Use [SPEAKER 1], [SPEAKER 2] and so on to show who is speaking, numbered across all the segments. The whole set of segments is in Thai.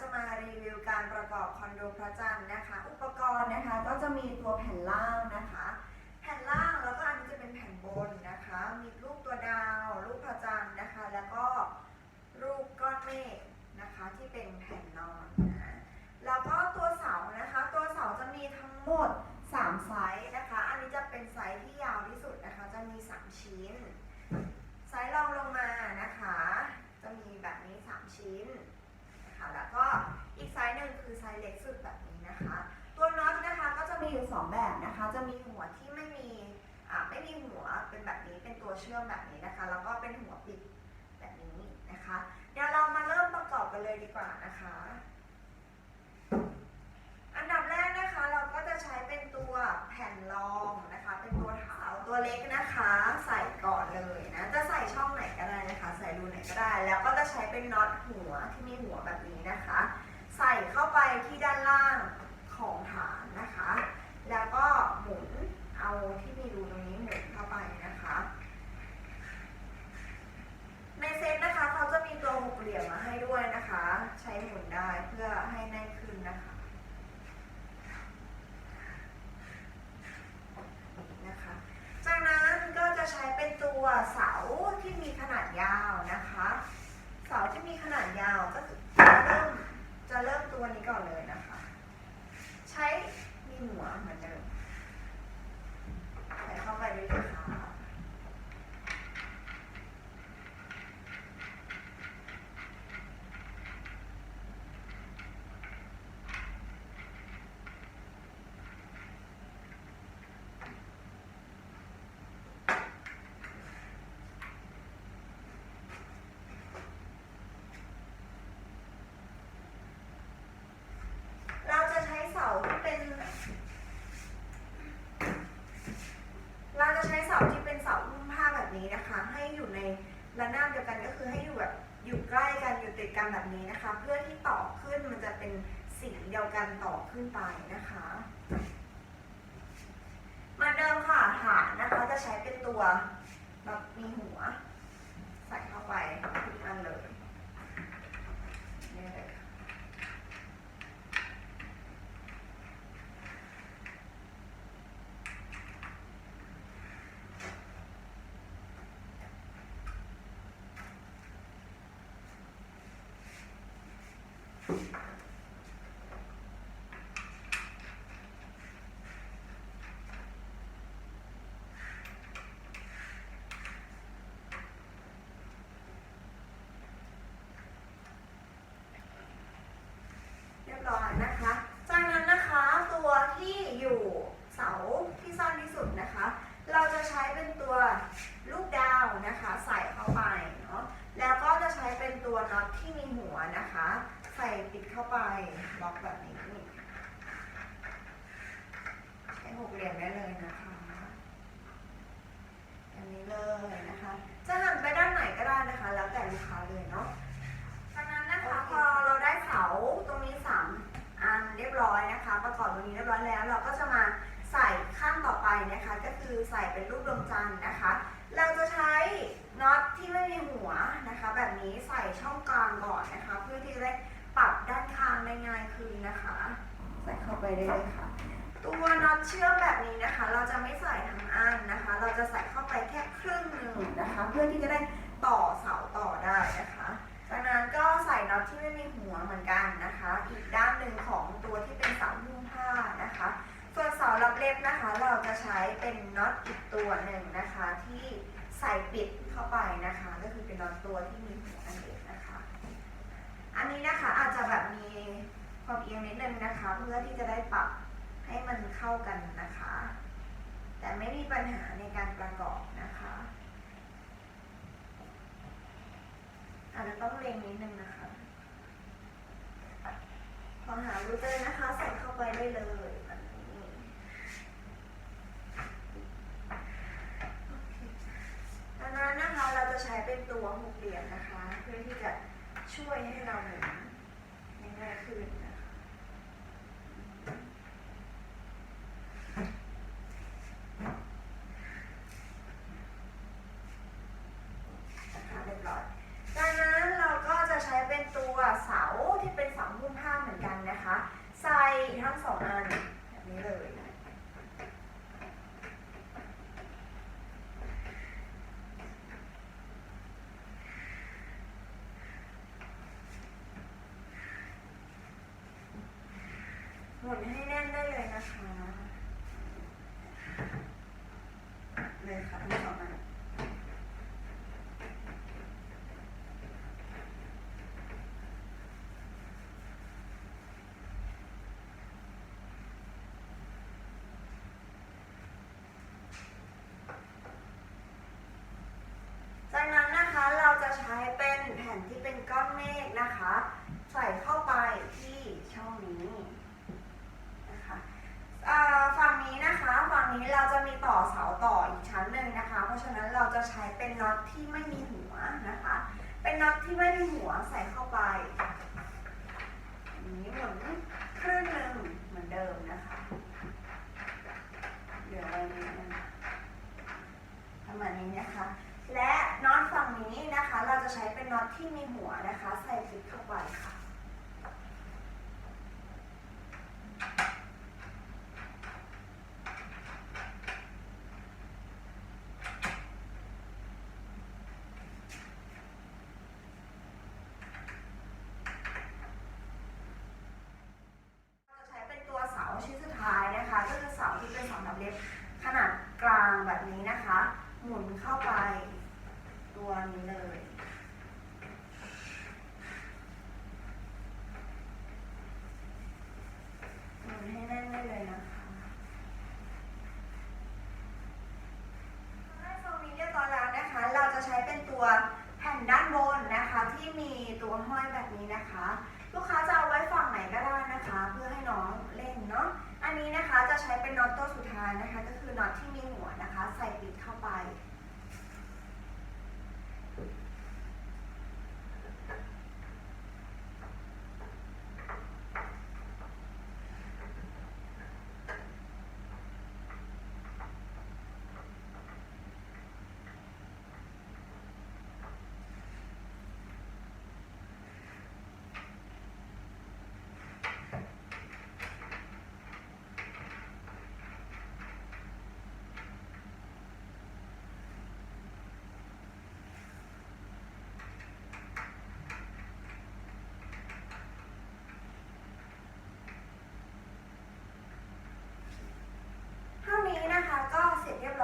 [SPEAKER 1] จะมารีวิวการประกอบคอนโดพระจันทร์นะคะ อุปกรณ์นะคะก็จะมีตัวแผ่นล่างนะคะ แผ่นล่างแล้วก็อันนี้จะเป็นแผ่นบนนะคะ มีรูปตัวดาวรูปพระจันทร์นะคะ แล้วก็รูปก้อนเมฆนะคะที่เป็นแผ่นนอนนะแล้วก็ตัวเสานะคะ ตัวเสาจะมีทั้งหมด 3 ไซส์นะคะ อันนี้จะเป็นไซส์ที่ยาวที่สุดนะคะ จะมี 3 ชิ้น ไซส์รองลงมานะคะ จะมีแบบนี้ 3 ชิ้นนะคะแล้วก็อีกไซส์หนึ่งคือไซส์เล็กสุดแบบนี้นะคะ ตัวน็อตนะคะก็จะมีอยู่ 2 แบบนะคะ จะมีหัวที่ไม่มีอ่าไม่มีหัวเป็นแบบนี้ เชื่อมแบบนี้นะคะ แล้วก็เป็นหัวปิดแบบนี้นะคะ เดี๋ยวเรามาเริ่มประกอบกันเลยดีกว่านะคะ อันดับแรกนะคะเราก็จะใช้เป็นตัวแผ่นรองนะคะ เป็นตัวเท้าตัวเล็กนะคะ ใส่ก่อนเลยนะ จะใส่ช่องไหนก็ได้นะคะ ใส่รูไหนก็ได้ แล้วก็จะใช้เป็นน็อตหัวที่มีหัวแบบนี้นะคะ ใส่เข้าไปที่ด้านล่างของฐานนะคะ แล้วก็หมุนเอาที่มีรูตรงนี้หมุนเข้าไปนะคะ ในเซตนะคะเขาจะมีตัวหกเหลี่ยมมาให้ด้วยนะคะ ใช้หมุนได้เพื่อให้แน่นขึ้นนะคะ นะคะ จากนั้นก็จะใช้เป็นตัวเสาที่มีขนาดยาวนะคะ เสาที่มีขนาดยาวก็คือจะเริ่มจะเริ่มตัวนี้ก่อนเลยนะคะ ใช้มีหัวเหมือนเดิมใส่เข้าไปเลยนะคะ เราจะใช้เสาที่เป็น เราจะใช้เสาที่เป็นเสาหุ้มผ้าแบบนี้นะคะ ให้อยู่ในระนาบเดียวกันก็คือให้อยู่แบบอยู่ใกล้ กันแบบนี้นะคะ เพื่อที่ต่อขึ้นมันจะเป็นสีเดียวกันต่อขึ้นไปนะคะเหมาเดิมค่ะฐานนะคะจะใช้เป็นตัวแบบมีหัว ใส่เข้าไปทุกอันเลย ร้อยนะคะ จากนั้นนะคะตัวที่อยู่เสาที่สั้นที่สุดนะคะ เราจะใช้เป็นตัวลูกดาวนะคะ ใส่เข้าไปเนาะแล้วก็จะใช้เป็นตัวน็อตที่มีหัวนะคะ ใส่ปิดเข้าไปบล็อกแบบนี้ใช้หกเหลี่ยมได้เลยนะคะอันนี้เลยนะคะ จะหันไปด้านไหนก็ได้นะคะ แล้วแต่ลูกค้าเลยเนาะจากนั้นนะคะพอเราได้เสาตรงนี้สามอันเรียบร้อยนะคะ ประกอบตรงนี้เรียบร้อยแล้ว เราก็จะมาใส่ขั้นต่อไปนะคะ ก็คือใส่เป็นรูปดวงจันทร์นะคะ เราจะใช้น็อตที่ไม่มีหัวนะคะ แบบนี้ใส่ช่องกลางก่อนนะคะ เพื่อที่จะได้ปรับด้านข้างได้ง่ายขึ้นนะคะ ใส่เข้าไปได้เลยค่ะ ตัวน็อตเชื่อมแบบนี้นะคะ เราจะไม่ใส่ทั้งอันนะคะ เราจะใส่เข้าไปแค่ครึ่งหนึ่งนะคะ เพื่อที่จะได้ต่อเสาต่อได้นะคะ จากนั้นก็ใส่น็อตที่ไม่มีหัวเหมือนกันนะคะ อีกด้าน เป็นน็อตอีกตัวหนึ่งนะคะ ที่ใส่ปิดเข้าไปนะคะ ก็คือเป็นน็อตตัวที่มีหัวนั่นเองนะคะ อันนี้นะคะอาจจะแบบมีความเอียงนิดนึงนะคะ เพื่อที่จะได้ปรับให้มันเข้ากันนะคะ แต่ไม่มีปัญหาในการประกอบนะคะอาจจะต้องเล็งนิดนึงนะคะ พอหารูเตอร์นะคะใส่เข้าไปได้เลย งสองอันแบบนี้เลยหมุนให้แน่นได้เลยนะคะ เลยค่ะทั้งสองอัน ใช้เป็นน็อตที่ไม่มีหัวนะคะ เป็นน็อตที่ไม่มีหัวใส่เข้า หมุนเข้าไป ตัวนี้เลย็นน็อตตัวสุดท้ายนะคะ ก็คือน็อตที่มีหัวนะคะ ใส่ปิดเข้าไป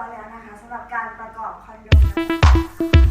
[SPEAKER 1] ร้อยแล้วนะคะสำหรับการประกอบคอนโด